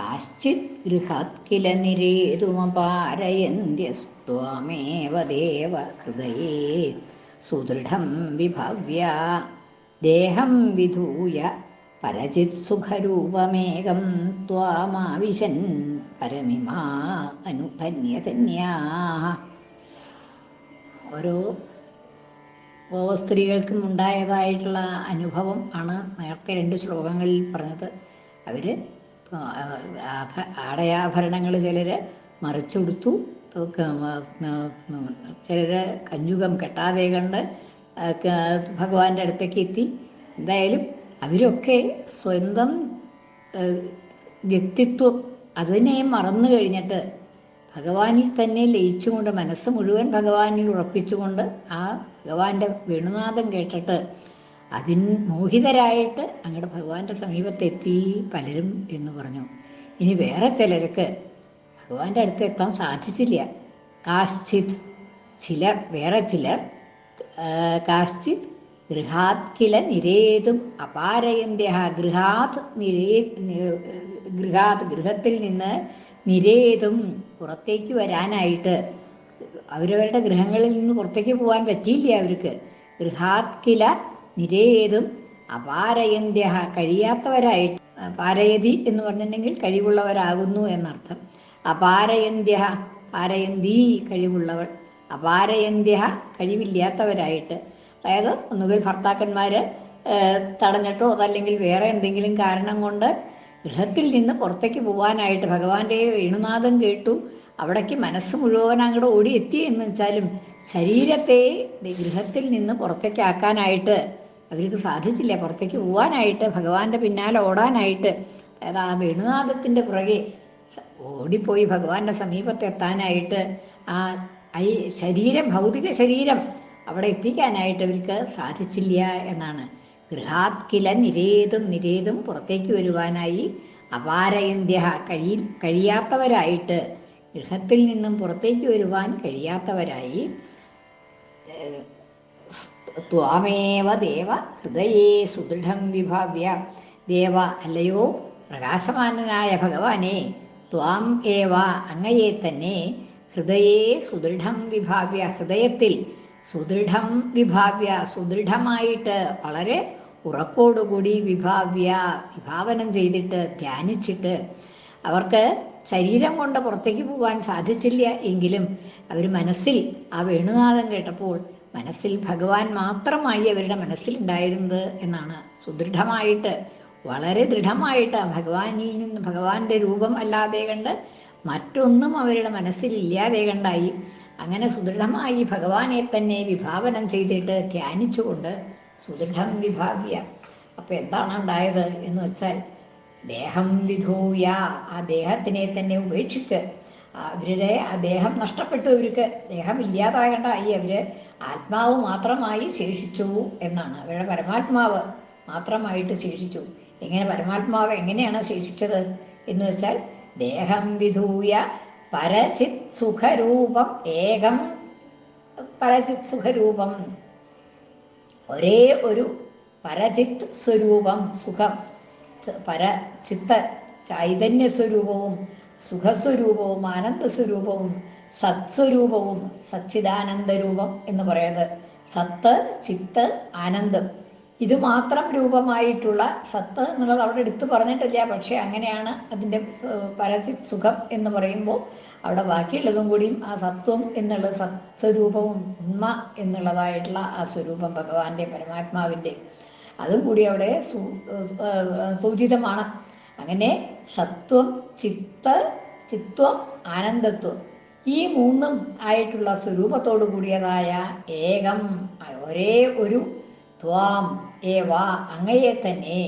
കാശ്ചിത് ഗൃഹാത് കില നിരേതുമപാരയന്ത്യസ്ത്വാമേവ ദേവ ഹൃദയേ സുദൃഢം വിഭവ്യ ദേഹം വിധൂയ പരചിത് സുഖരൂപമേകം ത്വാമാവിശൻ പരമിമാ അനുധന്യസന്യാ ഓരോ ഓരോ സ്ത്രീകൾക്കും ഉണ്ടായതായിട്ടുള്ള അനുഭവം ആണ് നേരത്തെ രണ്ട് ശ്ലോകങ്ങളിൽ പറഞ്ഞത്. അവർ ആടയാഭരണങ്ങൾ ചിലർ മറിച്ചുകൊടുത്തു ചിലർ കഞ്ഞുകം കെട്ടാതെ കണ്ട് ഭഗവാന്റെ അടുത്തേക്ക് എത്തി. എന്തായാലും അവരൊക്കെ സ്വന്തം വ്യക്തിത്വം അതിനെ മറന്നു കഴിഞ്ഞിട്ട് ഭഗവാനിൽ തന്നെ ലയിച്ചുകൊണ്ട് മനസ്സ് മുഴുവൻ ഭഗവാനിൽ ഉറപ്പിച്ചുകൊണ്ട് ആ ഭഗവാന്റെ വേണുനാഥം കേട്ടിട്ട് അതിൻ മോഹിതരായിട്ട് അങ്ങോട്ട് ഭഗവാന്റെ സമീപത്തെത്തി പലരും എന്ന് പറഞ്ഞു. ഇനി വേറെ ചിലർക്ക് ഭഗവാന്റെ അടുത്ത് എത്താൻ സാധിച്ചില്ല. കാശ്ചിത് ചിലർ വേറെ ചിലർ കാശ്ചിത് ഗൃഹാത് കില നിരേതും അപാരയന്ത്യ ഗൃഹാത് നിരേ ഗൃഹാത് ഗൃഹത്തിൽ നിന്ന് നിരേതും പുറത്തേക്ക് വരാനായിട്ട് അവരവരുടെ ഗൃഹങ്ങളിൽ നിന്ന് പുറത്തേക്ക് പോകാൻ പറ്റിയില്ല അവർക്ക്. ഗൃഹാത് കില നിരേതും അപാരയന്ത്യ കഴിയാത്തവരായിട്ട് പാരയതി എന്ന് പറഞ്ഞിട്ടുണ്ടെങ്കിൽ കഴിവുള്ളവരാകുന്നു എന്നർത്ഥം. അപാരയന്ത്യ പാരയന്തീ കഴിവുള്ളവർ അപാരയന്ത്യ കഴിവില്ലാത്തവരായിട്ട്. അതായത് ഒന്നുകിൽ ഭർത്താക്കന്മാർ തടഞ്ഞിട്ടോ അതല്ലെങ്കിൽ വേറെ എന്തെങ്കിലും കാരണം കൊണ്ട് ഗൃഹത്തിൽ നിന്ന് പുറത്തേക്ക് പോകാനായിട്ട് ഭഗവാന്റെ വേണുനാഥം കേട്ടു. അവിടേക്ക് മനസ്സ് മുഴുവൻ അങ്ങോട്ട് ഓടി എത്തി എന്ന് വെച്ചാലും ശരീരത്തെ ഗൃഹത്തിൽ നിന്ന് പുറത്തേക്കാക്കാനായിട്ട് അവർക്ക് സാധിച്ചില്ല. പുറത്തേക്ക് പോവാനായിട്ട് ഭഗവാന്റെ പിന്നാലെ ഓടാനായിട്ട്. അതായത് ആ വേണുനാഥത്തിന്റെ പുറകെ ഓടിപ്പോയി ഭഗവാന്റെ സമീപത്തെത്താനായിട്ട് ആ ഈ ശരീരം ഭൗതിക ശരീരം അവിടെ എത്തിക്കാനായിട്ട് അവർക്ക് സാധിച്ചില്ല എന്നാണ്. ഗൃഹാത് കില നിരേതും നിരേതും പുറത്തേക്ക് വരുവാനായി അപാരയന്ത്യ കഴി കഴിയാത്തവരായിട്ട് ഗൃഹത്തിൽ നിന്നും പുറത്തേക്ക് വരുവാൻ കഴിയാത്തവരായി ത്വാമേവ ദേവ ഹൃദയേ സുദൃഢം വിഭാവ്യ. ദേവ അല്ലയോ പ്രകാശമാനനായ ഭഗവാനെ ത്വാം ഏവ അങ്ങയെ തന്നെ ഹൃദയേ സുദൃഢം വിഭാവ്യ. ഹൃദയത്തിൽ സുദൃഢം വിഭാവ്യ സുദൃഢമായിട്ട് വളരെ ഉറപ്പോടുകൂടി വിഭാവ്യ വിഭാവനം ചെയ്തിട്ട് ധ്യാനിച്ചിട്ട് അവർക്ക് ശരീരം കൊണ്ട് പുറത്തേക്ക് പോകാൻ സാധിച്ചില്ല എങ്കിലും അവർ മനസ്സിൽ ആ വേണുനാഥം കേട്ടപ്പോൾ മനസ്സിൽ ഭഗവാൻ മാത്രമായി അവരുടെ മനസ്സിലുണ്ടായിരുന്നത് എന്നാണ്. സുദൃഢമായിട്ട് വളരെ ദൃഢമായിട്ട് ഭഗവാനിൽ നിന്ന് ഭഗവാന്റെ രൂപം അല്ലാതെ കണ്ട് മറ്റൊന്നും അവരുടെ മനസ്സിൽ ഇല്ലാതെ കണ്ടായി. അങ്ങനെ സുദൃഢമായി ഭഗവാനെ തന്നെ വിഭാവനം ചെയ്തിട്ട് ധ്യാനിച്ചുകൊണ്ട് സുദൃഢം വിഭാവ്യ. അപ്പോൾ എന്താണ് ഉണ്ടായത് എന്ന് വെച്ചാൽ ദേഹം വിധൂയ ആ ദേഹത്തിനെ തന്നെ ഉപേക്ഷിച്ച് അവരുടെ ആ ദേഹം നഷ്ടപ്പെട്ടു ഇവർക്ക് ദേഹം ഇല്ലാതാകണ്ടായി. അവർ ആത്മാവ് മാത്രമായി ശേഷിച്ചു എന്നാണ്. അവരുടെ പരമാത്മാവ് മാത്രമായിട്ട് ശേഷിച്ചു. എങ്ങനെ പരമാത്മാവ് എങ്ങനെയാണ് ശേഷിച്ചത് എന്ന് വെച്ചാൽ ദേഹം വിധൂയ പരചിത് സുഖരൂപം ഏകം പരചിത് സുഖരൂപം. ഒരേ ഒരു പരചിത് സ്വരൂപം സുഖം. പരചിത്ത ചൈതന്യ സ്വരൂപവും സുഖസ്വരൂപവും ആനന്ദസ്വരൂപവും സത്സ്വരൂപവും സച്ചിദാനന്ദരൂപം എന്ന് പറയുന്നത്. സത്ത് ചിത്ത് ആനന്ദം. ഇത് മാത്രം രൂപമായിട്ടുള്ള സത്ത് എന്നുള്ളത് അവിടെ എടുത്തു പറഞ്ഞിട്ടില്ല. പക്ഷേ അങ്ങനെയാണ് അതിന്റെ പരചിത് സുഖം എന്ന് പറയുമ്പോൾ അവിടെ ബാക്കിയുള്ളതും കൂടിയും ആ സത്വം എന്നുള്ള സത്സ്വരൂപവും ഉണ്മ എന്നുള്ളതായിട്ടുള്ള ആ സ്വരൂപം ഭഗവാന്റെ പരമാത്മാവിന്റെ അതും കൂടി അവിടെ സൂചിതമാണ്. അങ്ങനെ സത്വം ചിത്ത് ചിത്വം ആനന്ദത്വം. ഈ മൂന്നും ആയിട്ടുള്ള സ്വരൂപത്തോടു കൂടിയതായ ഏകം ഒരേ ഒരു ത്വാം ഏവ അങ്ങയെ തന്നെ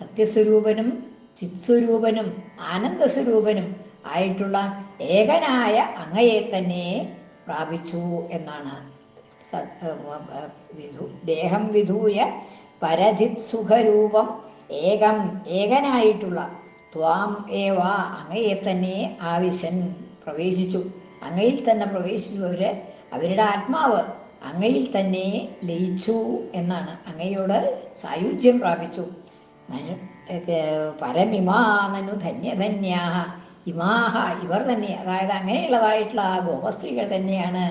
സത്യസ്വരൂപനും ചിത്സ്വരൂപനും ആനന്ദസ്വരൂപനും ആയിട്ടുള്ള ഏകനായ അങ്ങയെ തന്നെ പ്രാപിച്ചു എന്നാണ് ദേഹം വിധൂയ പരജിത് സുഖരൂപം ഏകം ഏകനായിട്ടുള്ള ത്വാം ഏവ അങ്ങയെ തന്നെ ആവശ്യൻ പ്രവേശിച്ചു. അങ്ങയിൽ തന്നെ പ്രവേശിച്ചു അവർ അവരുടെ ആത്മാവ് അങ്ങയിൽ തന്നെ ലയിച്ചു എന്നാണ്. അങ്ങയോട് സായുജ്യം പ്രാപിച്ചു. നനു പരമിമാനു ധന്യധന്യാഹ. ഇമാഹ ഇവർ തന്നെ അതായത് അങ്ങനെയുള്ളതായിട്ടുള്ള ആ ഗോപസ്ത്രീകൾ തന്നെയാണ്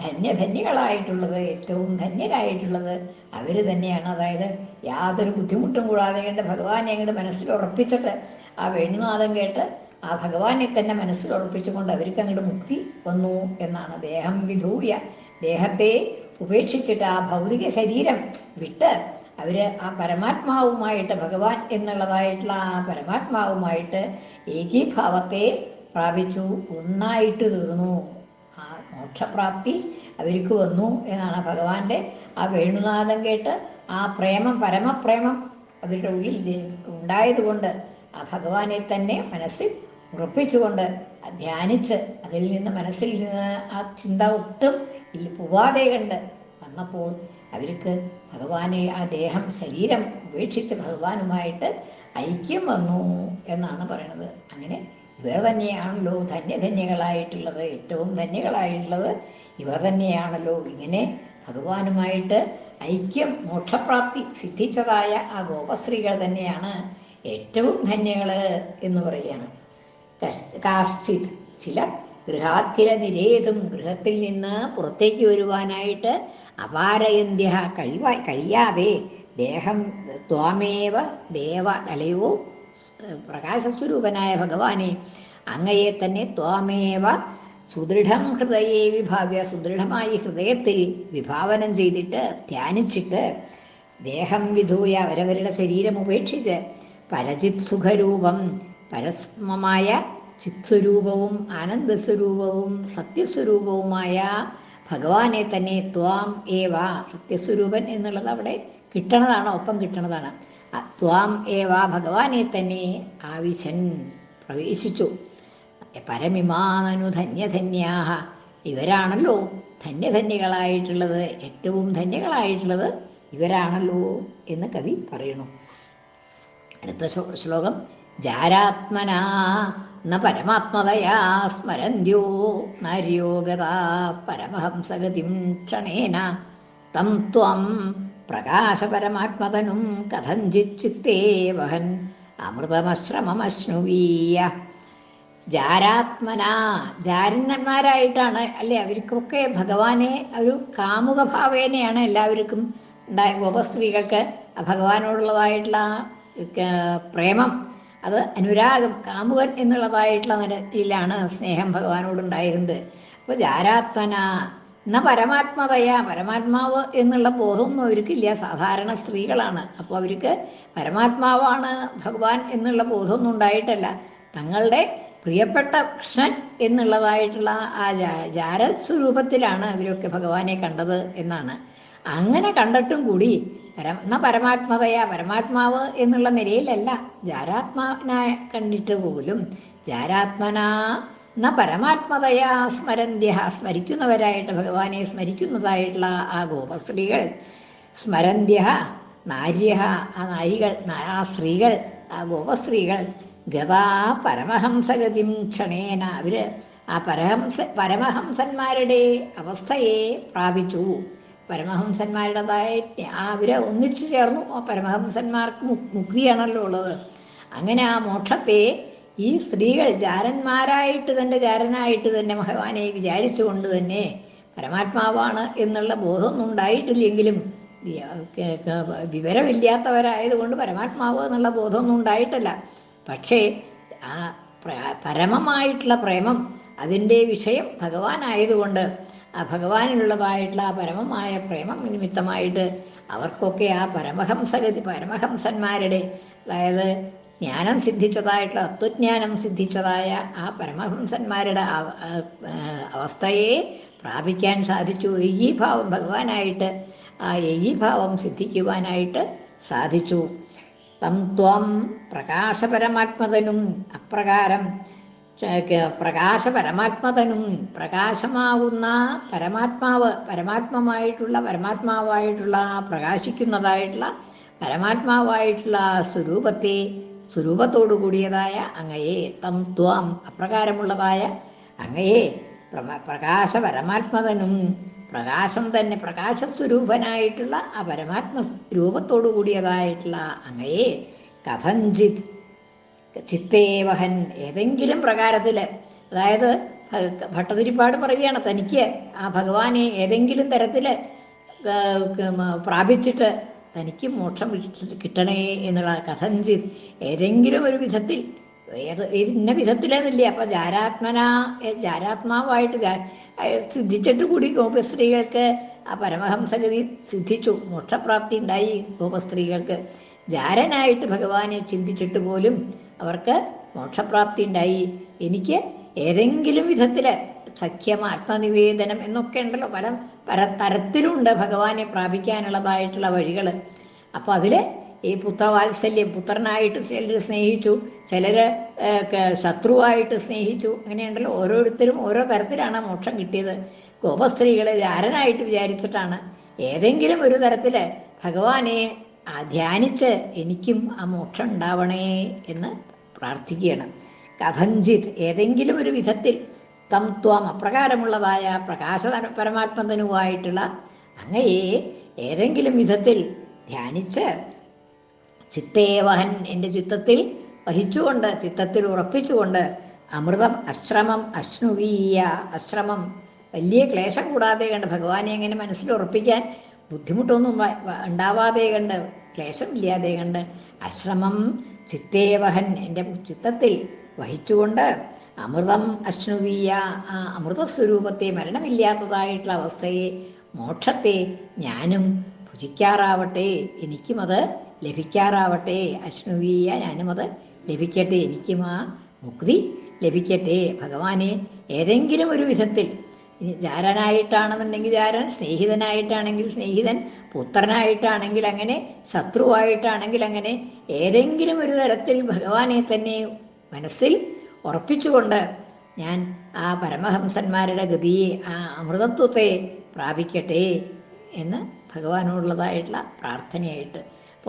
ധന്യധന്യകളായിട്ടുള്ളത് ഏറ്റവും ധന്യരായിട്ടുള്ളത്. അവർ തന്നെയാണ്. അതായത് യാതൊരു ബുദ്ധിമുട്ടും കൂടാതെ കണ്ട് ഭഗവാനെ അങ്ങോട്ട് മനസ്സിൽ ഉറപ്പിച്ചിട്ട് ആ വേണുനാഥം കേട്ട് ആ ഭഗവാനെ തന്നെ മനസ്സിൽ ഉറപ്പിച്ചുകൊണ്ട് അവർക്ക് അങ്ങോട്ട് മുക്തി വന്നു എന്നാണ് ദേഹം വിധൂയ. ദേഹത്തെ ഉപേക്ഷിച്ചിട്ട് ആ ഭൗതിക ശരീരം വിട്ട് അവർ ആ പരമാത്മാവുമായിട്ട് ഭഗവാൻ എന്നുള്ളതായിട്ടുള്ള ആ പരമാത്മാവുമായിട്ട് ഏകീഭാവത്തെ പ്രാപിച്ചു. ഒന്നായിട്ട് തീർന്നു. ആ മോക്ഷപ്രാപ്തി അവർക്ക് വന്നു എന്നാണ് ഭഗവാന്റെ ആ വേണുനാഥം കേട്ട് ആ പ്രേമം പരമപ്രേമം അവരുടെ ഉള്ളിൽ ഉണ്ടായതുകൊണ്ട് ആ ഭഗവാനെ തന്നെ മനസ്സിൽ ഉറപ്പിച്ചുകൊണ്ട് ധ്യാനിച്ച് അതിൽ നിന്ന് മനസ്സിൽ നിന്ന് ആ ചിന്ത ഒട്ടും ഇല്ല- പോവാതെ കണ്ട് വന്നപ്പോൾ അവർക്ക് ഭഗവാനെ ആ ദേഹം ശരീരം ഉപേക്ഷിച്ച് ഭഗവാനുമായിട്ട് ഐക്യം വന്നു എന്നാണ് പറയുന്നത് അങ്ങനെ ഇവർ തന്നെയാണല്ലോ ധന്യധന്യകളായിട്ടുള്ളത് ഏറ്റവും ധന്യകളായിട്ടുള്ളത്. ഇവർ തന്നെയാണല്ലോ ഇങ്ങനെ ഭഗവാനുമായിട്ട് ഐക്യം മോക്ഷപ്രാപ്തി സിദ്ധിച്ചതായ ആ ഗോപശ്രീകൾ തന്നെയാണ് ഏറ്റവും ധന്യകൾ എന്ന് പറയുകയാണ്. കാശ്ചിത് ചില ഗൃഹാത്തിര നിരേതും ഗൃഹത്തിൽ നിന്ന് പുറത്തേക്ക് വരുവാനായിട്ട് അപാരയന്ത്യ കഴിവ കഴിയാതെ ദേഹം ത്വാമേവ ദേവ അലയോ പ്രകാശസ്വരൂപനായ ഭഗവാനെ അങ്ങയെ തന്നെ ത്വാമേവ സുദൃഢം ഹൃദയെ വിഭാവ്യ സുദൃഢമായി ഹൃദയത്തിൽ വിഭാവനം ചെയ്തിട്ട് ധ്യാനിച്ചിട്ട് ദേഹം വിധൂയ അവരവരുടെ ശരീരം ഉപേക്ഷിച്ച് പരജിത് സുഖരൂപം പരസ്മമായ ചിത്സ്വരൂപവും ആനന്ദസ്വരൂപവും സത്യസ്വരൂപവുമായ ഭഗവാനെ തന്നെ ത്വാം ഏവ സത്യസ്വരൂപൻ എന്നുള്ളത് അവിടെ കിട്ടണതാണ് ഒപ്പം കിട്ടണതാണ്. ത്വാം ഏവ ഭഗവാനെ തന്നെ ആവിശൻ പ്രവേശിച്ചു. പരമിമാനു ധന്യധന്യാഹ ഇവരാണല്ലോ ധന്യധന്യകളായിട്ടുള്ളത് ഏറ്റവും ധന്യകളായിട്ടുള്ളത് ഇവരാണല്ലോ എന്ന് കവി പറയുന്നു. അടുത്ത ശ്ലോകം. ജാരാത്മനാ ന പരമാത്മതയാ സ്മരന്ത്യോ നാര്യോഗതാ പരമഹംസഗതിം ക്ഷണേന. തം ത്വം പ്രകാശപരമാത്മതനും കഥഞ്ചിത് ചിത്തേ വഹൻ അമൃതമശ്രമമശ്നുവീയ. ജാരാത്മനാ ജാരന്മാരായിട്ടാണ് അല്ലേ അവർക്കൊക്കെ ഭഗവാനെ ഒരു കാമുക ഭാവേനയാണ് എല്ലാവർക്കും ഉണ്ടായ ഗോപസ്ത്രീകൾക്ക് ഭഗവാനോടുള്ളതായിട്ടുള്ള പ്രേമം. അത് അനുരാഗം കാമുകൻ എന്നുള്ളതായിട്ടുള്ള നിലയിലാണ് സ്നേഹം ഭഗവാനോടുണ്ടായിരുന്നത്. അപ്പോൾ ജാരാത്മന എന്ന പരമാത്മതയ പരമാത്മാവ് എന്നുള്ള ബോധമൊന്നും അവർക്കില്ല. സാധാരണ സ്ത്രീകളാണ്. അപ്പോൾ അവർക്ക് പരമാത്മാവാണ് ഭഗവാൻ എന്നുള്ള ബോധമൊന്നും ഉണ്ടായിട്ടല്ല. തങ്ങളുടെ പ്രിയപ്പെട്ട കൃഷ്ണൻ എന്നുള്ളതായിട്ടുള്ള ആ ജാ- ജാരസ്വരൂപത്തിലാണ് അവരൊക്കെ ഭഗവാനെ കണ്ടത് എന്നാണ്. അങ്ങനെ കണ്ടിട്ടും കൂടി പരം എന്ന പരമാത്മതയ പരമാത്മാവ് എന്നുള്ള നിലയിലല്ല. ജാരാത്മാനായ കണ്ടിട്ട് പോലും ജാരാത്മനാ ന പരമാത്മതയാ സ്മരന്ത്യ. സ്മരിക്കുന്നവരായിട്ട് ഭഗവാനെ സ്മരിക്കുന്നതായിട്ടുള്ള ആ ഗോപസ്ത്രീകൾ. സ്മരന്ത്യ നാര്യ ആ നാരികൾ ആ സ്ത്രീകൾ ആ ഗോപസ്ത്രീകൾ. ഗതാ പരമഹംസഗതിം ക്ഷണേന. അവർ ആ പരഹംസ പരമഹംസന്മാരുടെ അവസ്ഥയെ പ്രാപിച്ചു. പരമഹംസന്മാരുടേതായ അവരെ ഒന്നിച്ചു ചേർന്നു. ആ പരമഹംസന്മാർക്ക് മുക്തിയാണല്ലോ ഉള്ളത്. അങ്ങനെ ആ മോക്ഷത്തെ ഈ സ്ത്രീകൾ ജാരന്മാരായിട്ട് തന്നെ ജാരനായിട്ട് തന്നെ ഭഗവാനെ വിചാരിച്ചുകൊണ്ട് തന്നെ പരമാത്മാവാണ് എന്നുള്ള ബോധമൊന്നും ഉണ്ടായിട്ടില്ലെങ്കിലും വിവരമില്ലാത്തവരായതുകൊണ്ട് പരമാത്മാവ് എന്നുള്ള ബോധമൊന്നും ഉണ്ടായിട്ടില്ല. പക്ഷേ ആ പരമമായിട്ടുള്ള പ്രേമം അതിന്റെ വിഷയം ഭഗവാനായതുകൊണ്ട് ഭഗവാനിലുള്ളതായിട്ടുള്ള ആ പരമമായ പ്രേമം നിമിത്തമായിട്ട് അവർക്കൊക്കെ ആ പരമഹംസഗതി പരമഹംസന്മാരുടെ അതായത് ജ്ഞാനം സിദ്ധിച്ചതായിട്ടുള്ള തത്വജ്ഞാനം സിദ്ധിച്ചതായ ആ പരമഹംസന്മാരുടെ അവ- ആ- ആ അവസ്ഥയെ പ്രാപിക്കാൻ സാധിച്ചു. ഈ ഭാവം ഭഗവാനായിട്ട് ആ ഈ ഭാവം സിദ്ധിക്കുവാനായിട്ട് സാധിച്ചു. തം ത്വം പ്രകാശപരമാത്മതനും അപ്രകാരം പ്രകാശ പരമാത്മതനും പ്രകാശമാകുന്ന പരമാത്മാവ് പരമാത്മമായിട്ടുള്ള പരമാത്മാവായിട്ടുള്ള പ്രകാശിക്കുന്നതായിട്ടുള്ള പരമാത്മാവായിട്ടുള്ള സ്വരൂപത്തെ സ്വരൂപത്തോടു കൂടിയതായ അങ്ങയെ തം ത്വം അപ്രകാരമുള്ളതായ അങ്ങയെ പ്രകാശ പരമാത്മതനും പ്രകാശം തന്നെ പ്രകാശസ്വരൂപനായിട്ടുള്ള ആ പരമാത്മ രൂപത്തോടു കൂടിയതായിട്ടുള്ള അങ്ങയെ കഥഞ്ചിത് ചിത്തേവഹൻ ഏതെങ്കിലും പ്രകാരത്തിൽ അതായത് ഭട്ടതിരിപ്പാട് പറയുകയാണ് തനിക്ക് ആ ഭഗവാനെ ഏതെങ്കിലും തരത്തിൽ പ്രാപിച്ചിട്ട് തനിക്ക് മോക്ഷം കിട്ടി- കിട്ടണേ എന്നുള്ള കഥഞ്ചിത് ഏതെങ്കിലും ഒരു വിധത്തിൽ ഏത് ഇന്ന വിധത്തിലെന്നില്ല. അപ്പം ജാരാത്മന ജാരാത്മാവായിട്ട് സിദ്ധിച്ചിട്ട് കൂടി ഗോപസ്ത്രീകൾക്ക് ആ പരമഹംസഗതി സിദ്ധിച്ചു. മോക്ഷപ്രാപ്തി ഉണ്ടായി ഗോപസ്ത്രീകൾക്ക്. ജാരനായിട്ട് ഭഗവാനെ ചിന്തിച്ചിട്ട് പോലും അവർക്ക് മോക്ഷപ്രാപ്തി ഉണ്ടായി. എനിക്ക് ഏതെങ്കിലും വിധത്തിൽ സഖ്യം ആത്മനിവേദനം എന്നൊക്കെ ഉണ്ടല്ലോ. പല പല തരത്തിലുണ്ട് ഭഗവാനെ പ്രാപിക്കാനുള്ളതായിട്ടുള്ള വഴികൾ അപ്പോൾ അതിൽ ഈ പുത്രവാത്സല്യം പുത്രനായിട്ട് ചിലർ സ്നേഹിച്ചു. ചിലർ ശത്രുവായിട്ട് സ്നേഹിച്ചു. അങ്ങനെയുണ്ടല്ലോ. ഓരോരുത്തരും ഓരോ തരത്തിലാണ് മോക്ഷം കിട്ടിയത്. ഗോപസ്ത്രീകളെ ധാരനായിട്ട് വിചാരിച്ചിട്ടാണ്. ഏതെങ്കിലും ഒരു തരത്തിൽ ഭഗവാനെ ധ്യാനിച്ച് എനിക്കും ആ മോക്ഷം ഉണ്ടാവണേ എന്ന് പ്രാർത്ഥിക്കുകയാണ്. കഥഞ്ചിത് ഏതെങ്കിലും ഒരു വിധത്തിൽ തം ത്വം അപ്രകാരമുള്ളതായ പ്രകാശ പരമാത്മതനുമായിട്ടുള്ള അങ്ങയെ ഏതെങ്കിലും വിധത്തിൽ ധ്യാനിച്ച് ചിത്തേവഹൻ എന്റെ ചിത്തത്തിൽ വഹിച്ചുകൊണ്ട് ചിത്തത്തിൽ ഉറപ്പിച്ചുകൊണ്ട് അമൃതം അശ്രമം അശ്നുവീയ അശ്രമം വലിയ ക്ലേശം കൂടാതെ കണ്ട് ഭഗവാനെ എങ്ങനെ മനസ്സിൽ ഉറപ്പിക്കാൻ ബുദ്ധിമുട്ടൊന്നും ഉണ്ടാവാതെ കണ്ട് ക്ലേശമില്ലാതെ കണ്ട് അശ്രമം ചിത്തേവഹൻ എന്റെ ചിത്തത്തിൽ വഹിച്ചുകൊണ്ട് അമൃതം അശ്നുവീയ ആ അമൃതസ്വരൂപത്തെ മരണമില്ലാത്തതായിട്ടുള്ള അവസ്ഥയെ മോക്ഷത്തെ ഞാനും ഭുജിക്കാറാവട്ടെ എനിക്കും അത് ലഭിക്കാറാവട്ടെ അശ്നുവീയ അത് ലഭിക്കട്ടെ എനിക്കും ആ മുക്തി ലഭിക്കട്ടെ. ഭഗവാനെ ഏതെങ്കിലും ഒരു വിധത്തിൽ ഇനി ജാരനായിട്ടാണെന്നുണ്ടെങ്കിൽ ജാരൻ സ്നേഹിതനായിട്ടാണെങ്കിൽ സ്നേഹിതൻ പുത്രനായിട്ടാണെങ്കിൽ അങ്ങനെ ശത്രുവായിട്ടാണെങ്കിൽ അങ്ങനെ ഏതെങ്കിലും ഒരു തരത്തിൽ ഭഗവാനെ തന്നെ മനസ്സിൽ ഉറപ്പിച്ചുകൊണ്ട് ഞാൻ ആ പരമഹംസന്മാരുടെ ഗതിയെ ആ അമൃതത്വത്തെ പ്രാപിക്കട്ടെ എന്ന് ഭഗവാനോടുള്ളതായിട്ടുള്ള പ്രാർത്ഥനയായിട്ട്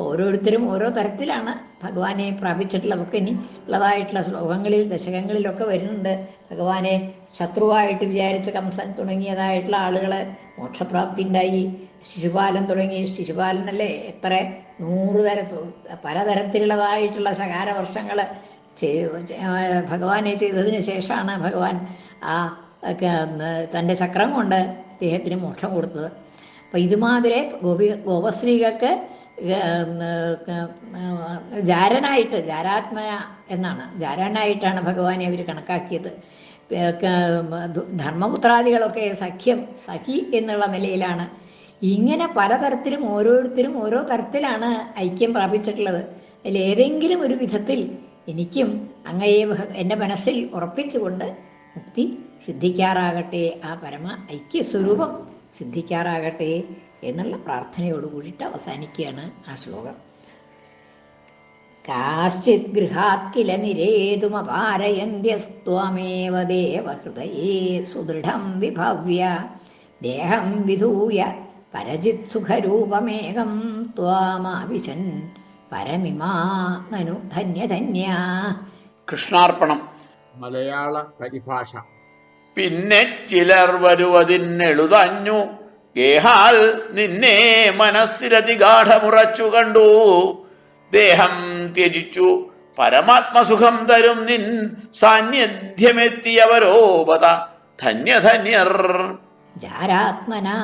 ഓരോരുത്തരും ഓരോ തരത്തിലാണ് ഭഗവാനെ പ്രാപിച്ചിട്ടുള്ള നമുക്ക് ഇനി ഉള്ളതായിട്ടുള്ള ശ്ലോകങ്ങളിൽ ദശകങ്ങളിലൊക്കെ വരുന്നുണ്ട്. ഭഗവാനെ ശത്രുവായിട്ട് വിചാരിച്ച കംസൻ തുടങ്ങിയതായിട്ടുള്ള ആളുകൾ മോക്ഷപ്രാപ്തി ഉണ്ടായി ശിശുപാലൻ തുടങ്ങി. ശിശുപാലനല്ലേ എത്ര നൂറ് തര പലതരത്തിലുള്ളതായിട്ടുള്ള ശകാരവർഷങ്ങൾ ഭഗവാനെ ചെയ്തതിന് ശേഷമാണ് ഭഗവാൻ ആ തന്റെ ചക്രം കൊണ്ട് അദ്ദേഹത്തിന് മോക്ഷം കൊടുത്തത്. അപ്പം ഇതുമാതിരി ഗോപി ഉം, ജാരനായിട്ട് ജാരാത്മന എന്നാണ്. ജാരനായിട്ടാണ് ഭഗവാനെ അവർ കണക്കാക്കിയത്. ധർമ്മപുത്രാദികളൊക്കെ സഖ്യം സഖി എന്നുള്ള നിലയിലാണ്. ഇങ്ങനെ പലതരത്തിലും ഓരോരുത്തരും ഓരോ തരത്തിലാണ് ഐക്യം പ്രാപിച്ചിട്ടുള്ളത്. അതിൽ ഏതെങ്കിലും ഒരു വിധത്തിൽ എനിക്കും അങ്ങയെ എന്റെ മനസ്സിൽ ഉറപ്പിച്ചുകൊണ്ട് മുക്തി സിദ്ധിക്കാറാകട്ടെ ആ പരമ ഐക്യസ്വരൂപം സിദ്ധിക്കാറാകട്ടെ എന്നുള്ള പ്രാർത്ഥനയോട് കൂടിയിട്ട് അവസാനിക്കുകയാണ് ആ ശ്ലോകം. കാശ്ചിത് ഗൃഹാത് കില നിരേതുമപാരയന്ത്യസ്ത്വമേവ ദേവഹൃദയേ സുദൃഢം വിഭവ്യ. ദേഹം വിധൂയ പരജിത് സുഖരൂപമേകം ത്വാമാവിശൻ. പരമിമാ നനു ധന്യധന്യ. കൃഷ്ണാർപ്പണം. മലയാള പരിഭാഷ. പിന്നെ ചിലർ വരുവതിന്നെഴുതഞ്ഞു ഗേഹാൽ നിന്നെ മനസ്സിലതിഗാഠമുറച്ചു കണ്ടു. ദേഹം ത്യജിച്ചു. പരമാത്മസുഖം തരും നിൻ സാന്നിധ്യമെത്തിയവരോപത. ധന്യധന്യർ. ജാരാത്മനാ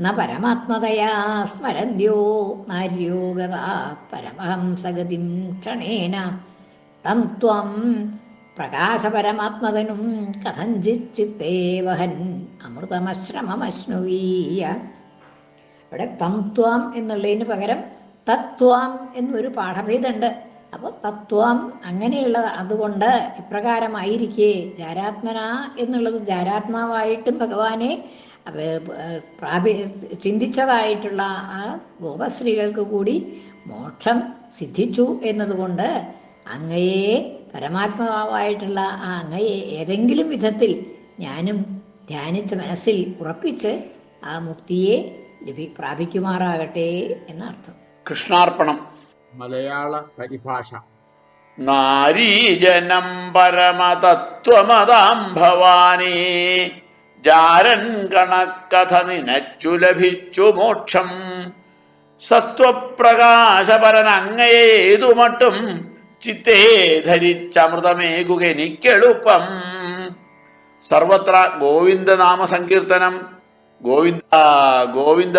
ന പരമാത്മതയാ സ്മരന്ത്യോ നാര്യോ ഗതാ പരമഹംസഗതിം ക്ഷണേന. തം ത്വം പ്രകാശപരമാത്മതനും കഥഞ്ചിത് ചിത്തേ അമൃതമശ്രമമശ്നുവീയ. ഇവിടെ തം ത്വാം എന്നുള്ളതിന് പകരം തത്വാം എന്നൊരു പാഠഭേദമുണ്ട്. അപ്പോൾ തത്വം അങ്ങനെയുള്ള അതുകൊണ്ട് ഇപ്രകാരമായിരിക്കേ ജാരാത്മന എന്നുള്ളത് ജാരാത്മാവായിട്ടും ഭഗവാനെ പ്രാപി ചിന്തിച്ചതായിട്ടുള്ള ആ ഗോപശ്രീകൾക്ക് കൂടി മോക്ഷം സിദ്ധിച്ചു എന്നതുകൊണ്ട് അങ്ങയെ പരമാത്മാവായിട്ടുള്ള ആ അങ്ങയെ ഏതെങ്കിലും വിധത്തിൽ ഞാനും ധ്യാനിച്ച് മനസ്സിൽ ഉറപ്പിച്ച് ആ മുക്തിയെ ലഭി പ്രാപിക്കുമാറാകട്ടെ എന്നർത്ഥം. കൃഷ്ണാർപ്പണം. മലയാള പരിഭാഷ. നാരീജനം പരമതത്വമതാം ഭവാനേ. ജാരൻ കണക്കഥ നിനച്ചു ലഭിച്ചു മോക്ഷം. സത്വപ്രകാശപരനങ്ങയേതുമട്ടും ചിത്തേ ധരിച്ചമൃതമേകുകെനിക്കെളുപ്പം സർവത്ര ഗോവിന്ദനാമ സങ്കീർത്തനം ഗോവിന്ദ ഗോവിന്ദ.